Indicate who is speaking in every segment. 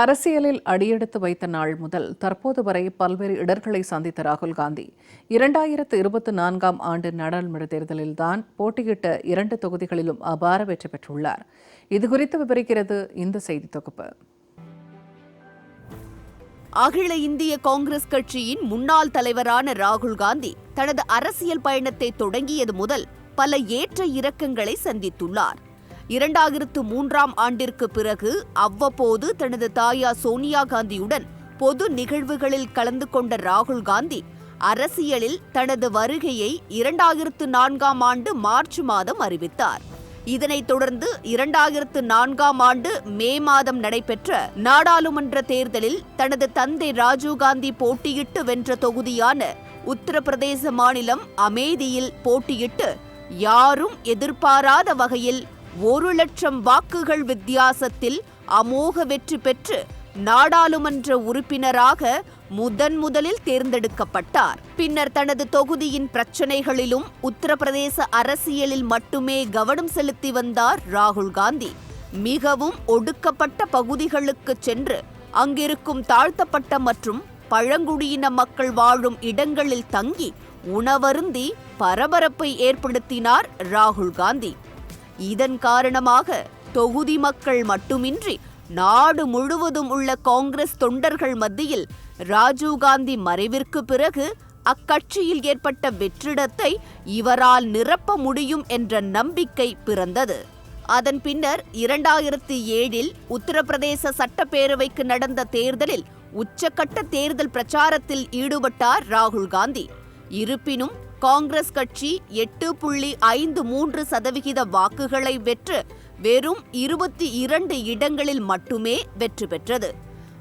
Speaker 1: அரசியலில் அடியெடுத்து வைத்த நாள் முதல் தற்போது வரை பல்வேறு இடர்களை சந்தித்த ராகுல் காந்தி. இரண்டாயிரத்து இருபத்தி நான்காம் ஆண்டு நாடாளுமன்ற தேர்தலில்தான் போட்டியிட்ட இரண்டு தொகுதிகளிலும் அபார வெற்றி பெற்றுள்ளார். இதுகுறித்து விவரிக்கிறது இந்த செய்தி தொகுப்பு.
Speaker 2: அகில இந்திய காங்கிரஸ் கட்சியின் முன்னாள் தலைவரான ராகுல் காந்தி தனது அரசியல் பயணத்தை தொடங்கியது முதல் பல ஏற்ற இறக்கங்களை சந்தித்துள்ளார். இரண்டாயிரத்து மூன்றாம் ஆண்டிற்கு பிறகு அவ்வப்போது தனது தாயார் சோனியா காந்தியுடன் பொது நிகழ்வுகளில் கலந்து கொண்ட ராகுல் காந்தி அரசியலில் தனது வருகையை இரண்டாயிரத்து நான்காம் ஆண்டு மார்ச் மாதம் அறிவித்தார். இதனைத் தொடர்ந்து இரண்டாயிரத்து நான்காம் ஆண்டு மே மாதம் நடைபெற்ற நாடாளுமன்ற தேர்தலில் தனது தந்தை ராஜீவ்காந்தி போட்டியிட்டு வென்ற தொகுதியான உத்தரப்பிரதேச மாநிலம் அமேதியில் போட்டியிட்டு யாரும் எதிர்பாராத வகையில் ஒரு லட்சம் வாக்குகள் வித்தியாசத்தில் அமோக வெற்றி பெற்று நாடாளுமன்ற உறுப்பினராக முதன் முதலில் தேர்ந்தெடுக்கப்பட்டார். பின்னர் தனது தொகுதியின் பிரச்சனைகளிலும் உத்தரப்பிரதேச அரசியலில் மட்டுமே கவனம் செலுத்தி வந்தார் ராகுல் காந்தி. மிகவும் ஒடுக்கப்பட்ட பகுதிகளுக்கு சென்று அங்கிருக்கும் தாழ்த்தப்பட்ட மற்றும் பழங்குடியின மக்கள் வாழும் இடங்களில் தங்கி உணவருந்தி பரபரப்பை ஏற்படுத்தினார் ராகுல் காந்தி. இதன் காரணமாக தொகுதி மக்கள் மட்டுமின்றி நாடு முழுவதும் உள்ள காங்கிரஸ் தொண்டர்கள் மத்தியில் ராஜீவ்காந்தி மறைவிற்கு பிறகு அக்கட்சியில் ஏற்பட்ட வெற்றிடத்தை இவரால் நிரப்ப முடியும் என்ற நம்பிக்கை பிறந்தது. அதன் பின்னர் இரண்டாயிரத்தி ஏழில் உத்தரப்பிரதேச சட்டப்பேரவைக்கு நடந்த தேர்தலில் உச்சக்கட்ட தேர்தல் பிரச்சாரத்தில் ஈடுபட்டார் ராகுல் காந்தி. இருப்பினும் காங்கிரஸ் கட்சி எட்டு புள்ளி ஐந்து மூன்று சதவிகித வாக்குகளை வெற்று வெறும் இருபத்தி இரண்டு இடங்களில் மட்டுமே வெற்றி பெற்றது.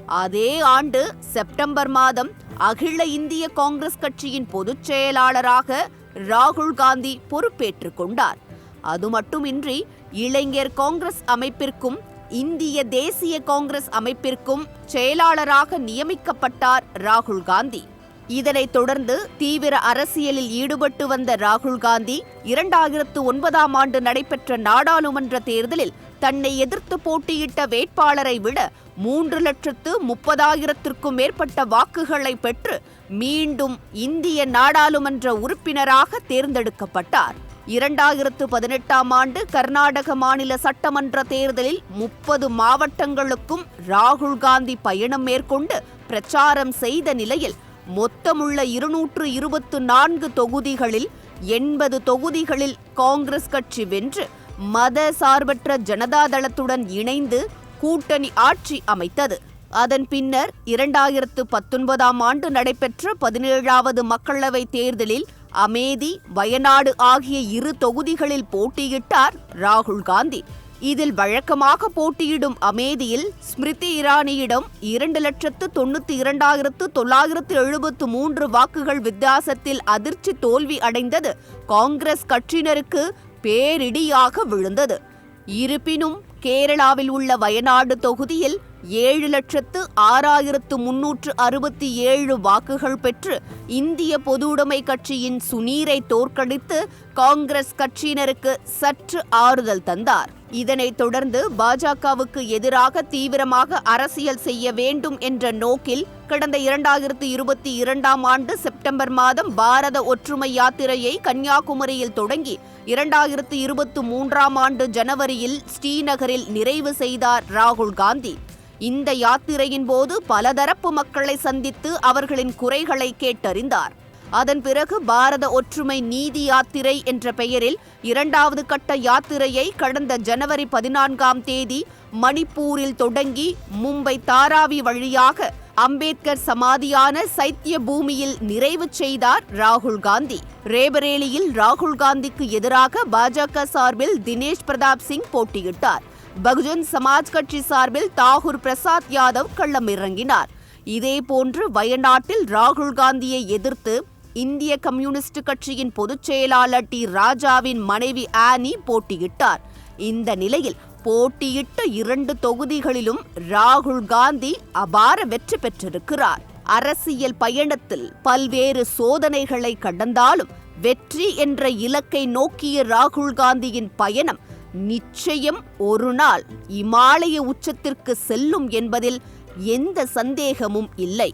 Speaker 2: அதே ஆண்டு செப்டம்பர் மாதம் அகில இந்திய காங்கிரஸ் கட்சியின் பொதுச் செயலாளராக ராகுல் காந்தி பொறுப்பேற்றுக் கொண்டார். அது மட்டுமின்றி இளைஞர் காங்கிரஸ் அமைப்பிற்கும் இந்திய தேசிய காங்கிரஸ் அமைப்பிற்கும் செயலாளராக நியமிக்கப்பட்டார் ராகுல் காந்தி. இதனைத் தொடர்ந்து தீவிர அரசியலில் ஈடுபட்டு வந்த ராகுல் காந்தி இரண்டாயிரத்து ஒன்பதாம் ஆண்டு நடைபெற்ற நாடாளுமன்ற தேர்தலில் தன்னை எதிர்த்து போட்டியிட்ட வேட்பாளரை விட மூன்று லட்சத்து முப்பதாயிரத்திற்கும் மேற்பட்ட வாக்குகளை பெற்று மீண்டும் இந்திய நாடாளுமன்ற உறுப்பினராக தேர்ந்தெடுக்கப்பட்டார். இரண்டாயிரத்து பதினெட்டாம் ஆண்டு கர்நாடக மாநில சட்டமன்ற தேர்தலில் முப்பது மாவட்டங்களுக்கும் ராகுல் காந்தி பயணம் மேற்கொண்டு பிரச்சாரம் செய்த நிலையில் மொத்தமுள்ள இருநூற்று இருபத்து நான்கு தொகுதிகளில் எண்பது தொகுதிகளில் காங்கிரஸ் கட்சி வென்று மத சார்பற்ற ஜனதாதளத்துடன் இணைந்து கூட்டணி ஆட்சி அமைத்தது. அதன் பின்னர் இரண்டாயிரத்து பத்தொன்பதாம் ஆண்டு நடைபெற்ற பதினேழாவது மக்களவைத் தேர்தலில் அமேதி வயநாடு ஆகிய இரு தொகுதிகளில் போட்டியிட்டார் ராகுல் காந்தி. இதில் வழக்கமாக போட்டியிடும் அமேதியில் ஸ்மிருதி இரானியிடம் இரண்டு லட்சத்து தொண்ணூத்தி இரண்டாயிரத்து தொள்ளாயிரத்து எழுபத்து மூன்று வாக்குகள் வித்தியாசத்தில் அதிர்ச்சி தோல்வி அடைந்தது. காங்கிரஸ் கட்சியினருக்கு பேரிடியாக விழுந்தது. இருப்பினும் கேரளாவில் உள்ள வயநாடு தொகுதியில் ஏழு லட்சத்து ஆறாயிரத்து முன்னூற்று அறுபத்தி ஏழு வாக்குகள் பெற்று இந்திய பொதுவுடைமை கட்சியின் சுனீரை தோற்கடித்து காங்கிரஸ் கட்சியினருக்கு சற்று ஆறுதல் தந்தார். இதனைத் தொடர்ந்து பாஜகவுக்கு எதிராக தீவிரமாக அரசியல் செய்ய வேண்டும் என்ற நோக்கில் கடந்த இரண்டாயிரத்து இருபத்தி இரண்டாம் ஆண்டு செப்டம்பர் மாதம் பாரத ஒற்றுமை யாத்திரையை கன்னியாகுமரியில் தொடங்கி இரண்டாயிரத்து இருபத்தி மூன்றாம் ஆண்டு ஜனவரியில் ஸ்ரீநகரில் நிறைவு செய்தார் ராகுல் காந்தி. இந்த யாத்திரையின் போது பலதரப்பு மக்களை சந்தித்து அவர்களின் குறைகளை கேட்டறிந்தார். அதன் பிறகு பாரத ஒற்றுமை நீதி யாத்திரை என்ற பெயரில் இரண்டாவது கட்ட யாத்திரையை கடந்த ஜனவரி பதினான்காம் தேதி மணிப்பூரில் தொடங்கி மும்பை தாராவி வழியாக அம்பேத்கர் சமாதியான சைத்திய பூமியில் நிறைவு செய்தார் ராகுல் காந்தி. ரேபரேலியில் ராகுல் காந்திக்கு எதிராக பாஜக சார்பில் தினேஷ் பிரதாப் சிங் போட்டியிட்டார். பகுஜன் சமாஜ் கட்சி சார்பில் தாகூர் பிரசாத் யாதவ் களமிறங்கினார். இதேபோன்று வயநாட்டில் ராகுல் காந்தியை எதிர்த்து இந்திய கம்யூனிஸ்ட் கட்சியின் பொதுச் செயலாளர் டி. ராஜாவின் மனைவி ஆனி போட்டியிட்டார். இந்த நிலையில் போட்டியிட்ட இரண்டு தொகுதிகளிலும் ராகுல் காந்தி அபார வெற்றி பெற்றிருக்கிறார். அரசியல் பயணத்தில் பல்வேறு சோதனைகளை கடந்தாலும் வெற்றி என்ற இலக்கை நோக்கிய ராகுல் காந்தியின் பயணம் நிச்சயம் ஒரு நாள் இமாலய உச்சத்திற்கு செல்லும் என்பதில் எந்த சந்தேகமும் இல்லை.